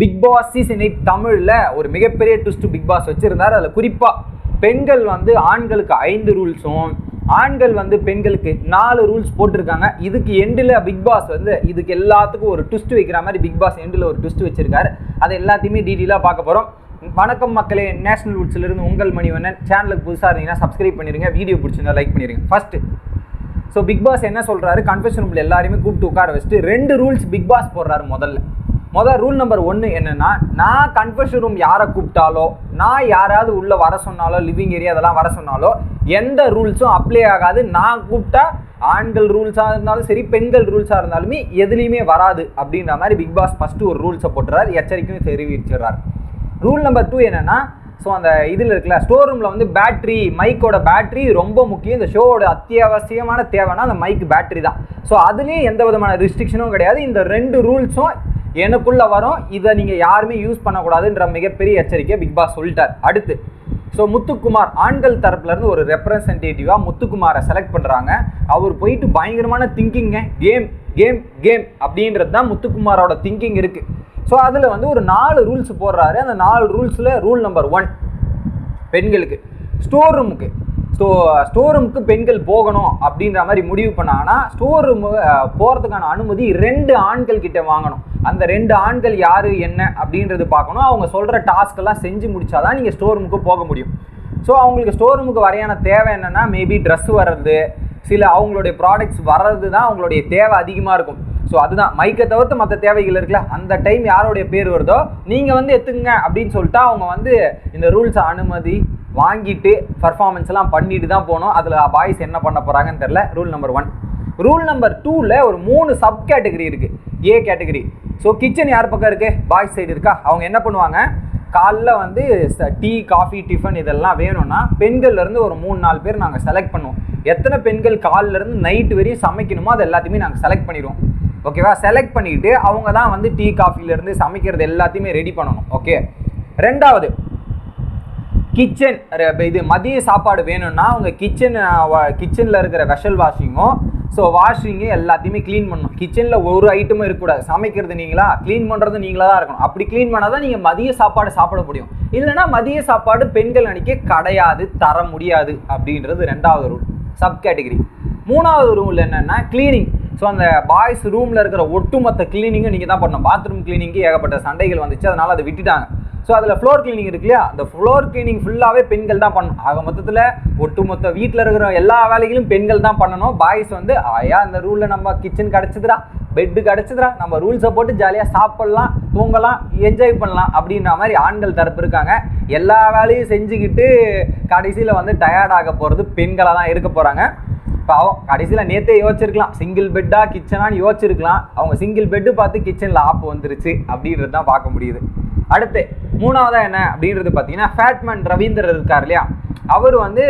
Big Boss season eight தமிழில் ஒரு மிகப்பெரிய ட்விஸ்ட் பிக் பாஸ் வச்சுருந்தார். அதில் குறிப்பாக பெண்கள் வந்து ஆண்களுக்கு ஐந்து ரூல்ஸும் ஆண்கள் வந்து பெண்களுக்கு நாலு ரூல்ஸ் போட்டிருக்காங்க. இதுக்கு எண்டில் பிக் பாஸ் வந்து இதுக்கு எல்லாத்துக்கும் ஒரு ட்விஸ்ட் வைக்கிற மாதிரி பிக் பாஸ் எண்டில் ஒரு ட்விஸ்ட் வச்சிருக்காரு. அதை எல்லாத்தையுமே டீட்டெயிலாக பார்க்க போகிறோம் வணக்கம் மக்களே நேஷனல் ரூல்ஸ்லேருந்து உங்கள் மணிவண்ணன். சேனலுக்கு புதுசாக இருந்தீங்கன்னா சப்ஸ்கிரைப் பண்ணிடுங்க வீடியோ பிடிச்சிருந்தா லைக் பண்ணிடுங்க ஃபஸ்ட்டு ஸோ பிக் பாஸ் என்ன சொல்கிறாரு கன்ஃபெஷன் ரூமில் எல்லாருமே கூப்பிட்டு உட்கார வச்சுட்டு ரெண்டு ரூல்ஸ் பிக் பாஸ் போடுறாரு முதல்ல. முதல் ரூல் நம்பர் ஒன்று என்னென்னா நான் கன்ஃபர்ஷன் ரூம் யாரை கூப்பிட்டாலோ நான் யாராவது உள்ளே வர சொன்னாலோ லிவிங் ஏரியா அதெல்லாம் வர சொன்னாலோ எந்த ரூல்ஸும் அப்ளை ஆகாது. நான் கூப்பிட்டா ஆண்கள் ரூல்ஸாக இருந்தாலும் சரி பெண்கள் ரூல்ஸாக இருந்தாலுமே எதுலேயுமே வராது அப்படின்ற மாதிரி பிக் பாஸ் ஃபஸ்ட்டு ஒரு ரூல்ஸை போட்டுறாரு. எச்சரிக்கையும் தெரிவிச்சிடுறார். ரூல் நம்பர் டூ என்னென்னா ஸோ அந்த இதில் இருக்குல்ல ஸ்டோர் ரூமில் வந்து பேட்ரி மைக்கோட பேட்ரி ரொம்ப முக்கியம். இந்த ஷோவோட அத்தியாவசியமான தேவைன்னா அந்த மைக் பேட்ரி தான். ஸோ அதுலேயும் எந்த விதமான ரெஸ்ட்ரிக்ஷனும் கிடையாது. இந்த ரெண்டு ரூல்ஸும் எனக்குள்ளே வரும். இதை நீங்கள் யாருமே யூஸ் பண்ணக்கூடாதுன்ற மிகப்பெரிய எச்சரிக்கை பிக் பாஸ் சொல்லிட்டார். அடுத்து ஸோ முத்துக்குமார் ஆண்கள் தரப்புலேருந்து ஒரு ரெப்ரசன்டேட்டிவாக முத்துக்குமாரை செலக்ட் பண்ணுறாங்க அவர் போயிட்டு பயங்கரமான திங்கிங்க கேம் கேம் கேம் அப்படின்றது தான் முத்துக்குமாரோட திங்கிங் இருக்குது ஸோ அதில் வந்து ஒரு நாலு ரூல்ஸ் போடுறாரு. அந்த நாலு ரூல்ஸில் ரூல் நம்பர் ஒன் பெண்களுக்கு. ஸ்டோர் ரூமுக்கு ஸோ ஸ்டோர் ரூமுக்கு பெண்கள் போகணும் அப்படின்ற மாதிரி முடிவு பண்ணாங்கன்னா ஸ்டோர் ரூம் போகிறதுக்கான அனுமதி ரெண்டு ஆண்கள் கிட்ட வாங்கணும். அந்த ரெண்டு ஆண்கள் யார் என்ன அப்படின்றது பார்க்கணும். அவங்க சொல்கிற டாஸ்க்கெல்லாம் செஞ்சு முடிச்சாதான் நீங்கள் ஸ்டோர் ரூமுக்கு போக முடியும். ஸோ அவங்களுக்கு ஸ்டோர் ரூமுக்கு வரையான தேவை என்னென்னா மேபி ட்ரெஸ் வர்றது சில அவங்களுடைய ப்ராடக்ட்ஸ் வர்றது தான் அவங்களுடைய தேவை அதிகமாக இருக்கும். ஸோ அதுதான். மைக்கை தவிர்த்து மற்ற தேவைகள் இருக்குல்ல அந்த டைம் யாருடைய பேர் வருதோ நீங்கள் வந்து எத்துக்குங்க அப்படின்னு சொல்லிட்டு அவங்க வந்து இந்த ரூல்ஸை அனுமதி வாங்கிட்டு பர்ஃபார்மன்ஸ்லாம் பண்ணிட்டு தான் போகணும் அதில் பாய்ஸ் என்ன பண்ண போகிறாங்கன்னு தெரில rule number one rule number டூவில் ஒரு மூணு சப் கேட்டகரி இருக்குது ஏ கேட்டகரி ஸோ கிச்சன் யார் பக்கம் இருக்குது பாய்ஸ் சைடு இருக்கா? அவங்க என்ன பண்ணுவாங்க? காலைல வந்து டீ காஃபி டிஃபன் இதெல்லாம் வேணும்னா பெண்கள்லேருந்து ஒரு மூணு நாலு பேர் நாங்கள் செலக்ட் பண்ணுவோம். எத்தனை பெண்கள் காலிலேருந்து நைட்டு வரையும் சமைக்கணுமோ அது எல்லாத்தையுமே நாங்கள் செலக்ட் பண்ணிடுவோம். ஓகேவா செலக்ட் பண்ணிவிட்டு அவங்க தான் வந்து டீ காஃபிலேருந்து சமைக்கிறது எல்லாத்தையுமே ரெடி பண்ணணும். ஓகே ரெண்டாவது கிச்சன் இது மதிய சாப்பாடு வேணும்னா அவங்க கிச்சன் கிச்சனில் இருக்கிற வெஷல் வாஷிங்கும் ஸோ வாஷிங்கு எல்லாத்தையுமே க்ளீன் பண்ணணும். கிச்சனில் ஒரு ஐட்டமும் இருக்கக்கூடாது. சமைக்கிறது நீங்களா? க்ளீன் பண்ணுறது நீங்களாக தான் இருக்கணும். அப்படி க்ளீன் பண்ணால் தான் நீங்கள் மதிய சாப்பாடு சாப்பிட முடியும். இல்லைனா மதிய சாப்பாடு பெண்கள் அன்னைக்கு கிடையாது தர முடியாது அப்படின்றது ரெண்டாவது ரூல் சப் கேட்டகரி மூணாவது ரூல் என்னென்னா க்ளீனிங் ஸோ அந்த பாய்ஸ் ரூமில் இருக்கிற ஒட்டுமொத்த க்ளீனிங்கும் நீங்கள் தான் பண்ணணும். பாத்ரூம் க்ளீனிங்க்கு ஏகப்பட்ட சண்டைகள் வந்துச்சு. அதனால் அதை விட்டுட்டாங்க. ஸோ அதில் ஃப்ளோர் க்ளீனிங் இருக்கு இல்லையா அந்த ஃப்ளோர் க்ளீனிங் ஃபுல்லாகவே பெண்கள் தான் பண்ணணும். ஆக மொத்தத்தில் ஒட்டுமொத்த வீட்டில் இருக்கிற எல்லா வேலைகளும் பெண்கள் தான் பண்ணணும். பாய்ஸ் வந்து ஆயா அந்த ரூலில் நம்ம கிச்சன் கிடச்சிதுடா பெட்டு கிடச்சிதுடா. நம்ம ரூல்ஸை போட்டு ஜாலியாக சாப்பிட்லாம் தூங்கலாம் என்ஜாய் பண்ணலாம். அப்படின்ற மாதிரி ஆண்கள் தரப்பு இருக்காங்க. எல்லா வேலையும் செஞ்சுக்கிட்டு கடைசியில் வந்து டயர்டாக போகிறது பெண்களாக தான் இருக்க போகிறாங்க பாவம் கடைசியில் நேற்றே யோசிச்சிருக்கலாம். சிங்கிள் பெட்டா கிச்சனான்னு யோசிச்சிருக்கலாம். அவங்க சிங்கிள் பெட்டு பார்த்து கிச்சனில் ஆப் வந்துருச்சு அப்படின்றது தான் பார்க்க முடியுது. அடுத்து மூணாவதாக என்ன அப்படின்றது பார்த்தீங்கன்னா ஃபேட்மேன் ரவீந்தர் இருக்கார் இல்லையா? அவர் வந்து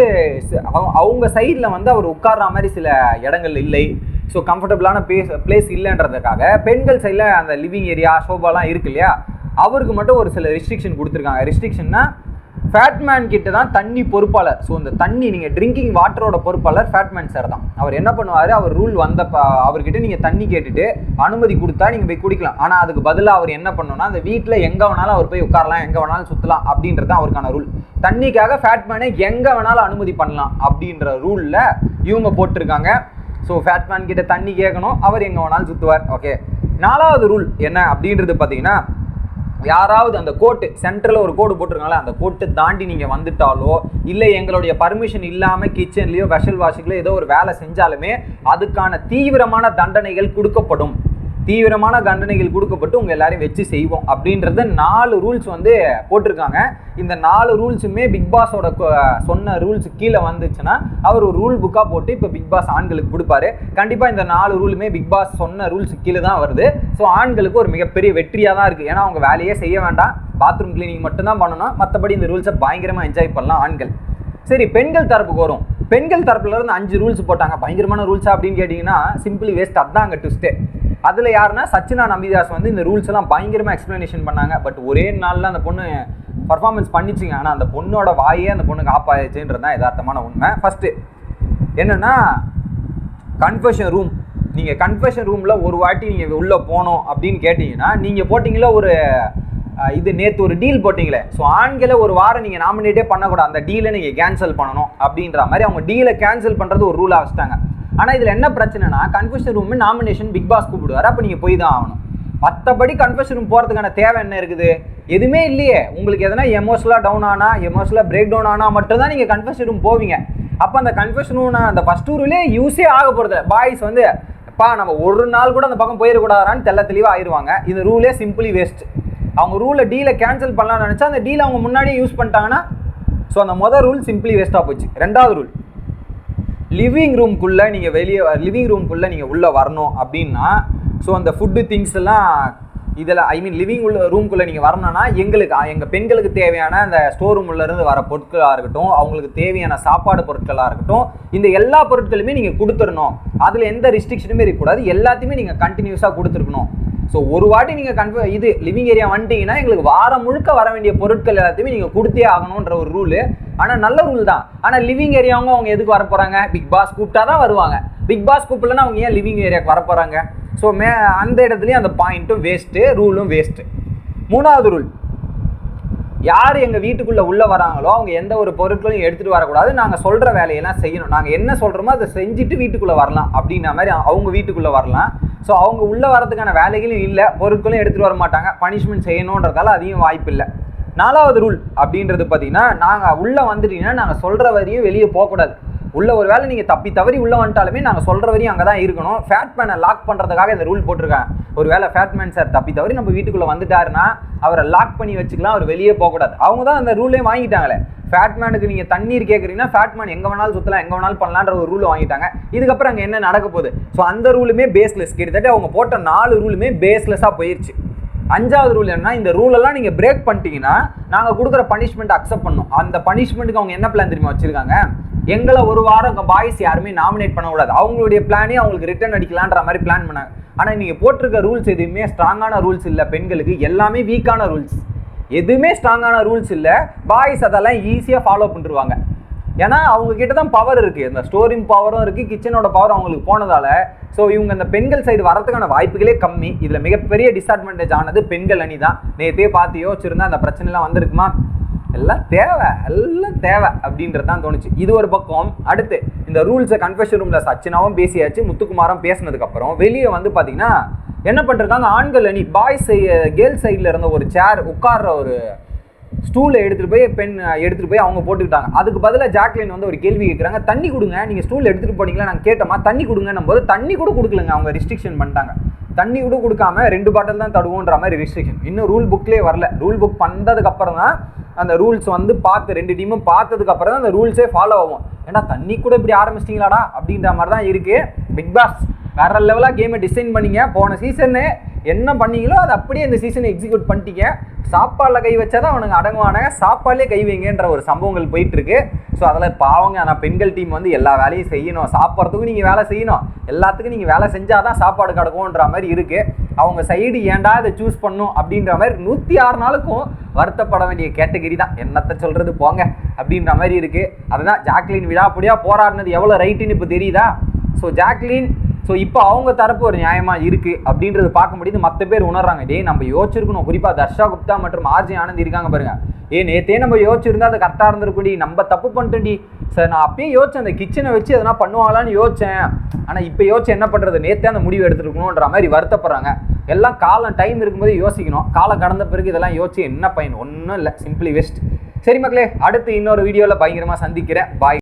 அவங்க சைடில் வந்து அவர் உட்கார்ற மாதிரி சில இடங்கள் இல்லை. ஸோ கம்ஃபர்டபுளான பிளேஸ் பிளேஸ் இல்லைன்றதுக்காக பெண்கள் சைடில் அந்த லிவிங் ஏரியா ஷோபாலாம் இருக்கு இல்லையா? அவருக்கு மட்டும் ஒரு சில ரெஸ்ட்ரிக்ஷன் கொடுத்துருக்காங்க. ரெஸ்ட்ரிக்ஷன்னா ஃபேட்மேன் கிட்ட தான் தண்ணி பொறுப்பாளர். ஸோ இந்த தண்ணி நீங்கள் ட்ரிங்கிங் வாட்டரோட பொறுப்பாளர் ஃபேட்மேன் சார் தான். அவர் என்ன பண்ணுவார்? அவர் ரூல் வந்த அவர்கிட்ட நீங்கள் தண்ணி கேட்டுட்டு அனுமதி கொடுத்தா நீங்கள் போய் குடிக்கலாம். ஆனால் அதுக்கு பதிலாக அவர் என்ன பண்ணணும்னா அந்த வீட்டில் எங்கே வேணாலும் அவர் போய் உட்காரலாம் எங்கே வேணாலும் சுற்றலாம் அப்படின்றது தான் அவருக்கான ரூல் தண்ணிக்காக ஃபேட்மேனை எங்கே வேணாலும் அனுமதி பண்ணலாம் அப்படின்ற ரூலில் இவங்க போட்டிருக்காங்க. ஸோ ஃபேட்மேன் கிட்ட தண்ணி கேட்கணும். அவர் எங்கே வேணாலும் சுற்றுவார் ஓகே நாலாவது ரூல் என்ன அப்படின்றது பார்த்தீங்கன்னா யாராவது அந்த கோட்டு சென்டரில் ஒரு கோடு போட்டிருக்காங்களே அந்த கோட்டு தாண்டி நீங்கள் வந்துட்டாலோ இல்லை எங்களுடைய பர்மிஷன் இல்லாமல் கிச்சன்லேயோ வெஷல் வாஷிங்லையோ ஏதோ ஒரு வேலை செஞ்சாலுமே அதுக்கான தீவிரமான தண்டனைகள் கொடுக்கப்படும். தீவிரமான தண்டனைகள் கொடுக்கப்பட்டு உங்கள் எல்லாரையும் வச்சு செய்வோம் அப்படின்றத நாலு ரூல்ஸ் வந்து போட்டிருக்காங்க. இந்த நாலு ரூல்ஸுமே பிக் பாஸோட சொன்ன ரூல்ஸ் கீழே வந்துச்சுன்னா அவர் ஒரு ரூல் புக்காக போட்டு இப்போ பிக் பாஸ் ஆண்களுக்கு கொடுப்பாரு. கண்டிப்பாக இந்த நாலு ரூலுமே பிக் பாஸ் சொன்ன ரூல்ஸ் கீழே தான் வருது. ஸோ ஆண்களுக்கு ஒரு மிகப்பெரிய வெற்றியாக தான் இருக்குது ஏன்னா அவங்க வேலையே செய்ய வேண்டாம். பாத்ரூம் கிளீனிங் மட்டும்தான் பண்ணணும். மற்றபடி இந்த ரூல்ஸை பயங்கரமாக என்ஜாய் பண்ணலாம் ஆண்கள். சரி பெண்கள் தரப்புக்கு வரும். பெண்கள் தரப்புல இருந்து அஞ்சு ரூல்ஸ் போட்டாங்க. பயங்கரமான ரூல்ஸா அப்படின்னு கேட்டிங்கன்னா சிம்பிளி வேஸ்ட் அதான் அங்கே ட்விஸ்ட்டு அதில் யாருன்னா சச்சினா நம்பிதாஸ் வந்து இந்த ரூல்ஸ் எல்லாம் பயங்கரமாக எக்ஸ்ப்ளனேஷன் பண்ணாங்க. பட் ஒரே நாளில் அந்த பொண்ணு பர்ஃபார்மன்ஸ் பண்ணிச்சுங்க. ஆனால் அந்த பொண்ணோட வாயே அந்த பொண்ணுக்கு ஆப்பாயிடுச்சுன்றது தான் யதார்த்தமான உண்மை. ஃபஸ்ட்டு என்னென்னா கன்ஃபெஷன் ரூம் நீங்கள் கன்ஃபெஷன் ரூமில் ஒரு வாட்டி நீங்கள் உள்ளே போனோம் அப்படின்னு கேட்டிங்கன்னா நீங்கள் போட்டிங்களா ஒரு இது நேற்று ஒரு டீல் போட்டிங்களே. ஸோ ஆண்களை ஒரு வாரம் நீங்கள் நாமினேட்டே பண்ணக்கூடாது. அந்த டீலை நீங்கள் கேன்சல் பண்ணணும் அப்படின்ற மாதிரி அவங்க டீலை கேன்சல் பண்ணுறது ஒரு ரூலாக வச்சுட்டாங்க. ஆனால் இதில் என்ன பிரச்சனைனா confusion room nomination Bigg Boss கூப்பிடுவார். அப்போ நீங்கள் போய் தான் ஆகணும். மற்றபடி கன்ஃபியூஷன் ரூம் போகிறதுக்கான தேவை என்ன இருக்குது? எதுவுமே இல்லையே. உங்களுக்கு எதனா எமோஷனலாக டவுன் ஆனால் எமோஷனலாக பிரேக் டவுன் ஆனால் மட்டும்தான் நீங்கள் கன்ஃபெஷன் ரூம் போவீங்க. அப்போ அந்த கன்ஃபியூஷன் ரூம் அந்த ஃபஸ்ட் ரூலே யூஸே ஆக போகிறது பாய்ஸ் வந்து அப்பா நம்ம ஒரு நாள் கூட அந்த பக்கம் போயிடக்கூடாதான்னு தெல்ல தெளிவாக ஆயிடுவாங்க இந்த ரூலே சிம்பிளி வேஸ்ட் அவங்க ரூலை டீலை கேன்சல் பண்ணலாம்னு நினச்சா அந்த டீலை அவங்க முன்னாடியே யூஸ் பண்ணிட்டாங்கன்னா ஸோ அந்த மொதல் ரூல் சிம்பிளி வேஸ்ட்டாக போச்சு. ரெண்டாவது ரூல் லிவிங் ரூம்குள்ளே நீங்கள் வெளியே லிவிங் ரூம்குள்ளே நீங்கள் உள்ளே வரணும் அப்படின்னா ஸோ அந்த ஃபுட்டு திங்ஸ் எல்லாம் இதில் ஐ மீன் லிவிங் உள்ள ரூம்குள்ளே நீங்கள் வரணும்னா எங்களுக்கு எங்கள் பெண்களுக்கு தேவையான அந்த ஸ்டோர் ரூம்லேருந்து வர பொருட்களாக இருக்கட்டும் அவங்களுக்கு தேவையான சாப்பாடு பொருட்களாக இருக்கட்டும் இந்த எல்லா பொருட்களுமே நீங்கள் கொடுத்துடணும். அதில் எந்த ரிஸ்ட்ரிக்ஷனுமே இருக்கக்கூடாது. எல்லாத்தையுமே நீங்கள் கண்டினியூஸாக கொடுத்துருக்கணும். ஸோ ஒரு வாட்டி நீங்கள் கன்ஃப இது லிவிங் ஏரியா வந்துட்டீங்கன்னா எங்களுக்கு வாரம் முழுக்க வர வேண்டிய பொருட்கள் எல்லாத்தையுமே நீங்கள் கொடுத்தே ஆகணுன்ற ஒரு ரூலு ஆனால் நல்ல ரூல் தான். ஆனால் லிவிங் ஏரியாவும் அவங்க எதுக்கு வர போகிறாங்க பிக் பாஸ் கூப்பிட்டா தான் வருவாங்க. பிக் பாஸ் கூப்பிடலன்னா அவங்க ஏன் லிவிங் ஏரியாவுக்கு வர போகிறாங்க ஸோ மே அந்த இடத்துலையும் அந்த பாயிண்ட்டும் வேஸ்ட்டு ரூலும் வேஸ்ட்டு மூணாவது ரூல் யார் எங்கள் வீட்டுக்குள்ளே உள்ளே வராங்களோ அவங்க எந்த ஒரு பொருட்களையும் எடுத்துகிட்டு வரக்கூடாது. நாங்கள் சொல்கிற வேலையெல்லாம் செய்யணும். நாங்கள் என்ன சொல்கிறோமோ அதை செஞ்சுட்டு வீட்டுக்குள்ளே வரலாம். அப்படின்ன மாதிரி அவங்க வீட்டுக்குள்ளே வரலாம். ஸோ அவங்க உள்ளே வரதுக்கான வேலைகளும் இல்லை பொருட்களும் எடுத்துகிட்டு வர மாட்டாங்க. பனிஷ்மெண்ட் செய்யணுன்றதால அதிகம் வாய்ப்பு இல்லை. நாலாவது ரூல் அப்படின்றது பார்த்தீங்கன்னா நாங்கள் உள்ளே வந்துட்டீங்கன்னா நாங்கள் சொல்கிற வரையும் வெளியே போகக்கூடாது. உள்ள ஒரு வேளை நீங்கள் தப்பி தவறி உள்ளே வந்துட்டாலுமே நாங்கள் சொல்கிற வரையும் அங்கே தான் இருக்கணும். ஃபேட் பேனை லாக் பண்ணுறதுக்காக இந்த ரூல் போட்டிருக்காங்க. ஒரு வேளை ஃபேட்மேன் சார் தப்பி தவறி நம்ம வீட்டுக்குள்ளே வந்துட்டாருன்னா அவரை லாக் பண்ணி வச்சுக்கலாம் அவர் வெளியே போகக்கூடாது. அவங்க தான் அந்த ரூலே வாங்கிட்டாங்களே. ஃபேட்மேனுக்கு நீங்கள் தண்ணீர் கேட்குறீங்கன்னா ஃபேட்மேன் எங்கே வேணாலும் சுற்றலாம் எங்கே வேணாலும் பண்ணலான்ற ஒரு ரூல் வாங்கிட்டாங்க. இதுக்கப்புறம் அங்கே என்ன நடக்க போகுது? ஸோ அந்த ரூலுமே பேஸ்லெஸ் கிட்டத்தட்ட அவங்க போட்ட நாலு ரூலுமே பேஸ்லெஸ்ஸாக போயிடுச்சு அஞ்சாவது ரூல் என்னன்னா இந்த ரூலெல்லாம் நீங்கள் பிரேக் பண்ணிட்டீங்கன்னா நாங்கள் கொடுக்குற பனிஷ்மெண்ட் அக்செப்ட் பண்ணணும் அந்த பனிஷ்மெண்ட்டுக்கு அவங்க என்ன பிளான் தெரியுமா வச்சுருக்காங்க? எங்களை ஒரு வாரம் பாய்ஸ் யாருமே நாமினேட் பண்ணக்கூடாது. அவங்களுடைய பிளானே அவங்களுக்கு ரிட்டர்ன் அடிக்கலான்ற மாதிரி பிளான் பண்ணாங்க. ஆனால் நீங்கள் போட்டிருக்க ரூல்ஸ் எதுவுமே ஸ்ட்ராங்கான ரூல்ஸ் இல்லை. பெண்களுக்கு எல்லாமே வீக்கான ரூல்ஸ் எதுவுமே ஸ்ட்ராங்கான ரூல்ஸ் இல்லை. பாய்ஸ் அதெல்லாம் ஈஸியாக ஃபாலோ பண்ணிருவாங்க. ஏன்னா அவங்க கிட்ட தான் பவர் இருக்குது இந்த ஸ்டோரிங் பவரும் இருக்குது கிச்சனோட பவர் அவங்களுக்கு போனதால. ஸோ இவங்க இந்த பெண்கள் சைடு வரதுக்கான வாய்ப்புகளே கம்மி. இதில் மிகப்பெரிய டிஸ்அட்வான்டேஜ் ஆனது பெண்கள் அணி தான் நேற்றே பார்த்து யோசிச்சிருந்தா அந்த பிரச்சனைலாம் வந்திருக்குமா? எல்லாம் தேவை எல்லாம் தேவை அப்படின்றது தான் தோணுச்சு. இது ஒரு பக்கம். அடுத்து இந்த ரூல்ஸை கன்ஃபெஷன் ரூமில் சச்சினாவும் பேசியாச்சு முத்துக்குமாரும் பேசினதுக்கப்புறம் வெளியே வந்து பார்த்தீங்கன்னா என்ன பண்ணிருக்காங்க ஆண்கள் அணி பாய்ஸ் கேர்ள்ஸ் சைடில் இருந்த ஒரு சேர் உட்கார்ற ஒரு ஸ்டூலை எடுத்துகிட்டு போய் பெண் எடுத்துகிட்டு போய் அவங்க போட்டுக்கிட்டாங்க. அதுக்கு பதிலாக ஜாக்லின் வந்து ஒரு கேள்வி கேட்குறாங்க தண்ணி கொடுங்க நீங்கள் ஸ்டூல் எடுத்துகிட்டு போனீங்களா? நாங்கள் கேட்டோமா தண்ணி கொடுங்கன்னும் போது தண்ணி கூட கொடுக்கலங்க அவங்க ரிஸ்ட்ரிக்ஷன் பண்ணிட்டாங்க. தண்ணி கூட கொடுக்காம ரெண்டு பாட்டில் தான் தடுவோன்ற மாதிரி ரிஸ்ட்ரிக்ஷன் இன்னும் ரூல் புக்லேயே வரல. ரூல் புக் பண்ணதுக்கப்புறம் தான் அந்த ரூல்ஸ் வந்து பார்த்து ரெண்டு டீமும் பார்த்ததுக்கு அப்புறம் தான் அந்த ரூல்ஸே ஃபாலோ ஆகும். ஏன்னா தண்ணி கூட இப்படி ஆரம்பிச்சிட்டிங்களாடா அப்படின்ற மாதிரி தான் இருக்குது பிக் பாஸ் வேற லெவலாக கேமை டிசைன் பண்ணிங்க. போன சீசனு என்ன பண்ணீங்களோ அதை அப்படியே இந்த சீசனை எக்ஸிக்யூட் பண்ணிட்டீங்க. சாப்பாடில் கை வச்சா தான் அவனுங்க அடங்குவானுங்க. சாப்பாடுலேயே கை வைங்கன்ற ஒரு சம்பவங்கள் போயிட்டுருக்கு. ஸோ அதில் பாவங்க ஆனால் பெண்கள் டீம் வந்து எல்லா வேலையும் செய்யணும். சாப்பிட்றதுக்கும் நீங்கள் வேலை செய்யணும். எல்லாத்துக்கும் நீங்கள் வேலை செஞ்சால் தான் சாப்பாடு கிடக்கும்ன்ற மாதிரி இருக்குது அவங்க சைடு ஏன்டா இதை சூஸ் பண்ணும் அப்படின்ற மாதிரி நூற்றி ஆறு நாளுக்கும் வருத்தப்பட வேண்டிய கேட்டகரி தான். என்னத்தை சொல்கிறது போங்க. அப்படின்ற மாதிரி இருக்குது அதுதான் ஜாக்லின் விழாப்படியாக போராடினது எவ்வளோ ரைட்டுன்னு இப்போ தெரியுதா? ஸோ ஜாக்லின் ஸோ இப்போ அவங்க தரப்பு ஒரு நியாயமாக இருக்குது அப்படின்றது பார்க்க முடியுது. மற்ற பேர் உணர்றாங்க டேய் நம்ம யோசிச்சிருக்கணும். குறிப்பாக தர்ஷா குப்தா மற்றும் ஆர்ஜி ஆனந்த் இருக்காங்க பாருங்க. ஏ நேற்றே நம்ம யோசிச்சிருந்தா அது கரெக்டாக இருந்திருக்கும்டி. நம்ம தப்பு பண்ணிட்டோம்டி. சார் நான் அப்பயே யோசிச்சேன் அந்த கிச்சனை வச்சு எதனா பண்ணுவாங்களான்னு யோசிச்சேன். ஆனால் இப்போ யோசிச்சு என்ன பண்ணுறது நேற்றே அந்த முடிவு எடுத்துருக்கணுன்ற மாதிரி வருத்தப்படுறாங்க. எல்லாம் காலம் டைம் இருக்கும்போது யோசிக்கணும். காலம் கடந்த பிறகு இதெல்லாம் யோசிச்சு என்ன பயன்? ஒன்றும் இல்லை. சிம்பிளி வெஸ்ட் சரி மக்களே அடுத்து இன்னொரு வீடியோவில் பயங்கரமாக சந்திக்கிறேன். பாய்